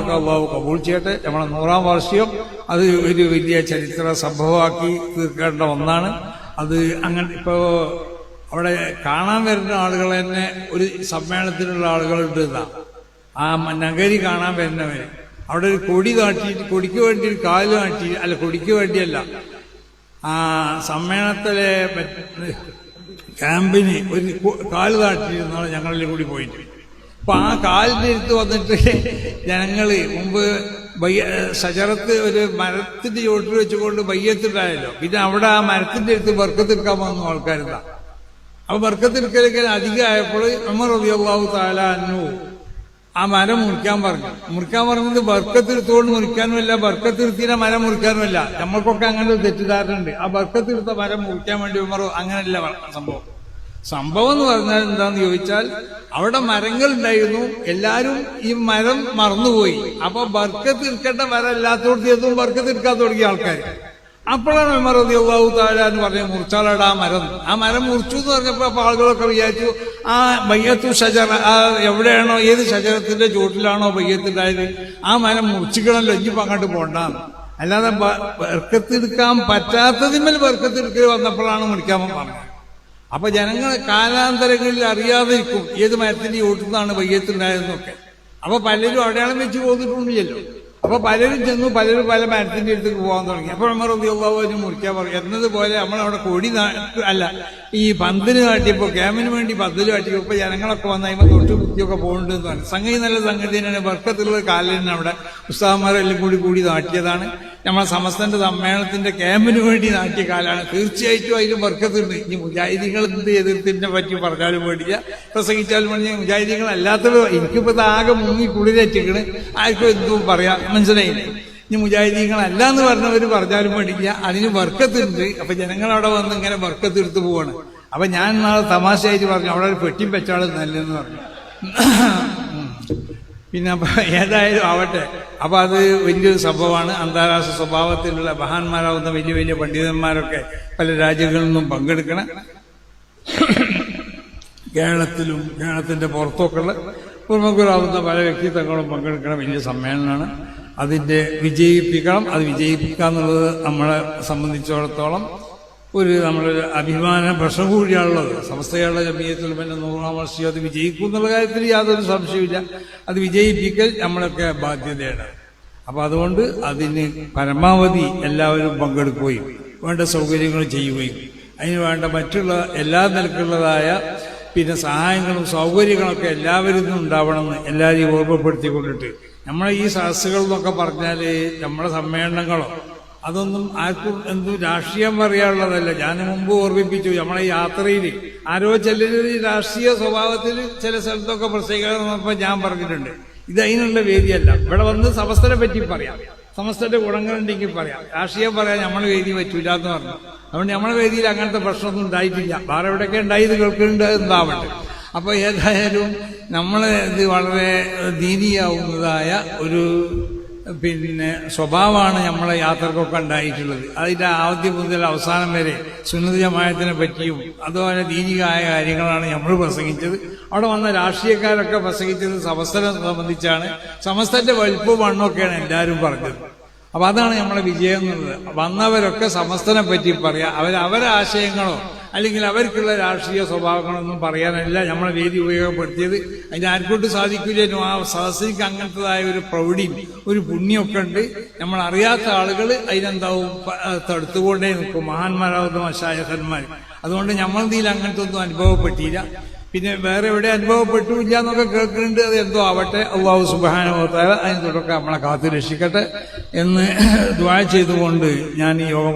കർമ്മങ്ങളൊക്കെ അള്ളാഹു കബൂൾ ചെയ്യട്ടെ. നമ്മളെ നൂറാം വാർഷികം അത് ഒരു വലിയ ചരിത്ര സംഭവമാക്കി തീർക്കേണ്ട ഒന്നാണ്. അത് അങ്ങനെ ഇപ്പോ അവിടെ കാണാൻ വരുന്ന ആളുകൾ തന്നെ ഒരു സമ്മേളനത്തിലുള്ള ആളുകളുണ്ട് എന്നാ. ആ നഗരി കാണാൻ വരുന്നവര്. അവിടെ ഒരു കൊടി കാട്ടിയിട്ട് കൊടിക്ക് വേണ്ടി ഒരു കാൽ കാട്ടി അല്ല കൊടിക്ക് വേണ്ടിയല്ല. ആ സമ്മേളനത്തിലെ ക്യാമ്പിന് ഒരു കാൽ കാട്ടിയിരുന്നാണ് ഞങ്ങളിൽ കൂടി പോയിട്ട്. അപ്പൊ ആ അടുത്ത് വന്നിട്ട് ജനങ്ങൾ മുമ്പ് സജറത്ത് ഒരു മരത്തിന്റെ ചോട്ടിൽ വെച്ചുകൊണ്ട് ബയ്യത്തിട്ടായല്ലോ പിന്നെ അവിടെ ആ മരത്തിന്റെ അടുത്ത് ബർക്കത്തെടുക്കാൻ വന്നു ആൾക്കാരുണ്ടാ അപ്പൊ ബർക്കത്തെടുക്കലൊക്കെ അധികമായപ്പോൾ റളിയല്ലാഹു തആല അന്നു ആ മരം മുറിക്കാൻ പറഞ്ഞു. മുറിക്കാൻ പറഞ്ഞത് ബർക്കത്തെടുത്തുകൊണ്ട് മുറിക്കാനുമല്ല ബർക്കത്തെടുത്തിനെ മരം മുറിക്കാനുമല്ല. നമ്മൾക്കൊക്കെ അങ്ങനെ ഒരു തെറ്റിദ്ധാരണ ഉണ്ട് ആ ബർക്കത്തെടുത്ത മരം മുറിക്കാൻ വേണ്ടി ഉമർ അങ്ങനെയല്ല സംഭവം. സംഭവം എന്ന് പറഞ്ഞാൽ എന്താന്ന് ചോദിച്ചാൽ അവിടെ മരങ്ങൾ ഉണ്ടായിരുന്നു എല്ലാരും ഈ മരം മറന്നുപോയി. അപ്പൊ ബർക്കത്ത് തീർക്കേണ്ട മരം എത്തും ബർക്കത്ത് തീർക്കാൻ തുടങ്ങിയ ആൾക്കാർ അപ്പോഴാണ് ഉമർ റതി താല എന്ന് പറഞ്ഞ മുറിച്ചാലട ആ മരം. ആ മരം മുറിച്ചു എന്ന് പറഞ്ഞപ്പോ അപ്പൊ ആളുകളൊക്കെ വിചാരിച്ചു ആ ബയ്യത്തു ഷജറ ആ എവിടെയാണോ ഏത് ഷജറത്തിന്റെ ചുവട്ടിലാണോ ബയ്യത്തുണ്ടായത്? ആ മരം മുറിച്ചിക്കണല്ലോ ഇനിയിപ്പോ അങ്ങോട്ട് പോണ്ടാന്ന്. അല്ലാതെ ബർക്കത്തെടുക്കാൻ പറ്റാത്തതിന്മേൽ ബർക്കത്തെടുക്കൽ വന്നപ്പോഴാണ് മുറിക്കാൻ പറഞ്ഞത്. അപ്പൊ ജനങ്ങൾ കാലാന്തരങ്ങളിൽ അറിയാതിരിക്കും ഏത് മരത്തിന്റെ ഓട്ടുന്നതാണ് വയ്യത്തുണ്ടായതെന്നൊക്കെ. അപ്പൊ പലരും അടയാളം വെച്ച് പോന്നിട്ടുണ്ടല്ലോ. അപ്പൊ പലരും ചെന്നു പലരും പല മരത്തിന്റെ അടുത്തേക്ക് പോകാൻ തുടങ്ങി. അപ്പോൾ നമ്മൾ ഉദ്യോഗാവിന് മുറിക്കാൻ പറയും എന്നതുപോലെ നമ്മളവിടെ കൊടി അല്ല ഈ പന്തിന് കാട്ടിയപ്പോ ക്യാമ്പിന് വേണ്ടി പന്തൽ ഇപ്പൊ ജനങ്ങളൊക്കെ വന്ന് തൊട്ടു തൊട്ട് കുത്തിയൊക്കെ പോകുന്നുണ്ടെന്ന് പറഞ്ഞു. സംഗതി നല്ല സംഗതി തന്നെയാണ്. വർക്കത്തിലുള്ള കാലിന് അവിടെ ഉസ്താഹന്മാരെല്ലാം കൂടി കൂടി നാട്ടിയതാണ്. നമ്മളെ സമസ്തന്റെ സമ്മേളനത്തിന്റെ ക്യാമ്പിന് വേണ്ടി നാട്ടിയ കാലാണ്. തീർച്ചയായിട്ടും അതിൽ വർക്കത്തുണ്ട്. ഇനി മുജാഹിദികൾ എന്ത് എതിർത്തിനെ പറ്റി പറഞ്ഞാലും വേണ്ടില്ല. പ്രസംഗിച്ചാലും വേണ്ടി മുജാഹിദികൾ അല്ലാത്തവർ എനിക്കിപ്പോ ആകെ മുങ്ങി കുളിരറ്റിക്കണ് ആർക്കും എന്തും പറയാം. മനസ്സിലായില്ലേ? ഇനി മുജാഹിദീങ്ങൾ അല്ല എന്ന് പറഞ്ഞവർ പറഞ്ഞാലും വേണ്ടില്ല. അതിന് വർക്കത്തുണ്ട്. അപ്പൊ ജനങ്ങൾ അവിടെ വന്ന് ഇങ്ങനെ വർക്കത്തെടുത്ത് പോവാണ്. അപ്പൊ ഞാൻ നാളെ തമാശയായിട്ട് പറഞ്ഞു. അവിടെ ഒരു പെട്ടിയും വെച്ചാൾ നല്ലതെന്ന് പറഞ്ഞു. പിന്നെ അപ്പൊ ഏതായാലും ആവട്ടെ. അപ്പൊ അത് വലിയൊരു സംഭവമാണ്. അന്താരാഷ്ട്ര സ്വഭാവത്തിലുള്ള മഹാന്മാരാവുന്ന വലിയ വലിയ പണ്ഡിതന്മാരൊക്കെ പല രാജ്യങ്ങളിൽ നിന്നും പങ്കെടുക്കണം. കേരളത്തിലും കേരളത്തിന്റെ പുറത്തൊക്കെയുള്ള പ്രമുഖരാവുന്ന പല വ്യക്തിത്വങ്ങളും പങ്കെടുക്കണം വലിയ സമ്മേളനമാണ്. അതിന്റെ വിജയിപ്പിക്കണം. അത് വിജയിപ്പിക്കുക എന്നുള്ളത് നമ്മളെ സംബന്ധിച്ചിടത്തോളം ഒരു നമ്മളൊരു അഭിമാന പ്രശ്നം കൂടിയാണുള്ളത് സമസ്തയുള്ള ജമീയത്തിൽ പിന്നെ നൂറാം വർഷം അത് വിജയിക്കും എന്നുള്ള കാര്യത്തിൽ യാതൊരു സംശയമില്ല അത് വിജയിപ്പിക്കൽ നമ്മളൊക്കെ ബാധ്യതയാണ്. അപ്പൊ അതുകൊണ്ട് അതിന് പരമാവധി എല്ലാവരും പങ്കെടുക്കുകയും വേണ്ട സൗകര്യങ്ങൾ ചെയ്യുകയും അതിന് വേണ്ട മറ്റുള്ള എല്ലാ നിലക്കുള്ളതായ പിന്നെ സഹായങ്ങളും സൗകര്യങ്ങളൊക്കെ എല്ലാവരിൽ നിന്നും ഉണ്ടാവണമെന്ന് എല്ലാവരെയും ഓർമ്മപ്പെടുത്തിക്കൊണ്ടിട്ട് നമ്മളെ ഈ സദസ്സുകൾ എന്നൊക്കെ പറഞ്ഞാൽ നമ്മുടെ സമ്മേളനങ്ങളോ അതൊന്നും ആർക്കും എന്തും രാഷ്ട്രീയം പറയാനുള്ളതല്ല. ഞാൻ മുമ്പ് ഓർമ്മിപ്പിച്ചു നമ്മളെ യാത്രയിൽ ആരോ ചിലർ രാഷ്ട്രീയ സ്വഭാവത്തിൽ ചില സ്ഥലത്തൊക്കെ പ്രത്യേകത ഞാൻ പറഞ്ഞിട്ടുണ്ട്. ഇത് അതിനുള്ള വേദിയല്ല. ഇവിടെ വന്ന് സമസ്തനെ പറ്റി പറയാം. സമസ്തന്റെ ഗുണങ്ങളുണ്ടെങ്കിൽ പറയാം. രാഷ്ട്രീയം പറയാൻ നമ്മളെ വേദി പറ്റൂല എന്ന് പറഞ്ഞു. അതുകൊണ്ട് നമ്മളെ വേദിയിൽ അങ്ങനത്തെ പ്രശ്നമൊന്നും ഉണ്ടായിട്ടില്ല. വേറെ എവിടെയൊക്കെ ഉണ്ടായത് കേൾക്കുന്നുണ്ട് എന്താവട്ടെ അപ്പൊ ഏതായാലും നമ്മളെ ഇത് വളരെ ദീനിയാവുന്നതായ ഒരു പിന്നെ സ്വഭാവമാണ് നമ്മളെ യാത്രക്കൊക്കെ ഉണ്ടായിട്ടുള്ളത്. അതിന്റെ ആദ്യം മുതൽ അവസാനം വരെ സുന്നത പറ്റിയും അതുപോലെ ദീനികമായ കാര്യങ്ങളാണ് നമ്മൾ പ്രസംഗിച്ചത്. അവിടെ വന്ന രാഷ്ട്രീയക്കാരൊക്കെ പ്രസംഗിച്ചത് സമസ്തനെ സംബന്ധിച്ചാണ്. സമസ്തന്റെ വലുപ്പവും മണ്ണൊക്കെയാണ് എല്ലാവരും പറഞ്ഞത്. അപ്പൊ അതാണ് നമ്മളെ വിജയം എന്നുള്ളത്. വന്നവരൊക്കെ സമസ്തനെ പറ്റി പറയാം. അവർ അവരെ ആശയങ്ങളോ അല്ലെങ്കിൽ അവർക്കുള്ള രാഷ്ട്രീയ സ്വഭാവങ്ങളൊന്നും പറയാനല്ല. നമ്മളെ വേദി ഉപയോഗപ്പെടുത്തിയത് അതിന് ആർക്കോട്ട് സാധിക്കില്ലേനും ആ സദസ്സിക്ക് അങ്ങനത്തതായ ഒരു പ്രൗഢിയും ഒരു പുണ്യമൊക്കെ ഉണ്ട്. നമ്മൾ അറിയാത്ത ആളുകൾ അതിനെന്താവും തടുത്തുകൊണ്ടേ നിൽക്കും. മഹാന്മാരാവുന്ന മശായഹന്മാർ അതുകൊണ്ട് നമ്മളതിൽ അങ്ങനത്തെ ഒന്നും അനുഭവപ്പെട്ടില്ല. പിന്നെ വേറെ എവിടെ അനുഭവപ്പെട്ടില്ല എന്നൊക്കെ കേൾക്കുന്നുണ്ട്. അത് എന്തോ ആവട്ടെ. അള്ളാഹു സുബാനുഭവത്താൽ അതിന് തുടക്കം നമ്മളെ കാത്തു രക്ഷിക്കട്ടെ എന്ന് ദ്വാ ചെയ്തുകൊണ്ട് ഞാൻ ഈ യോഗം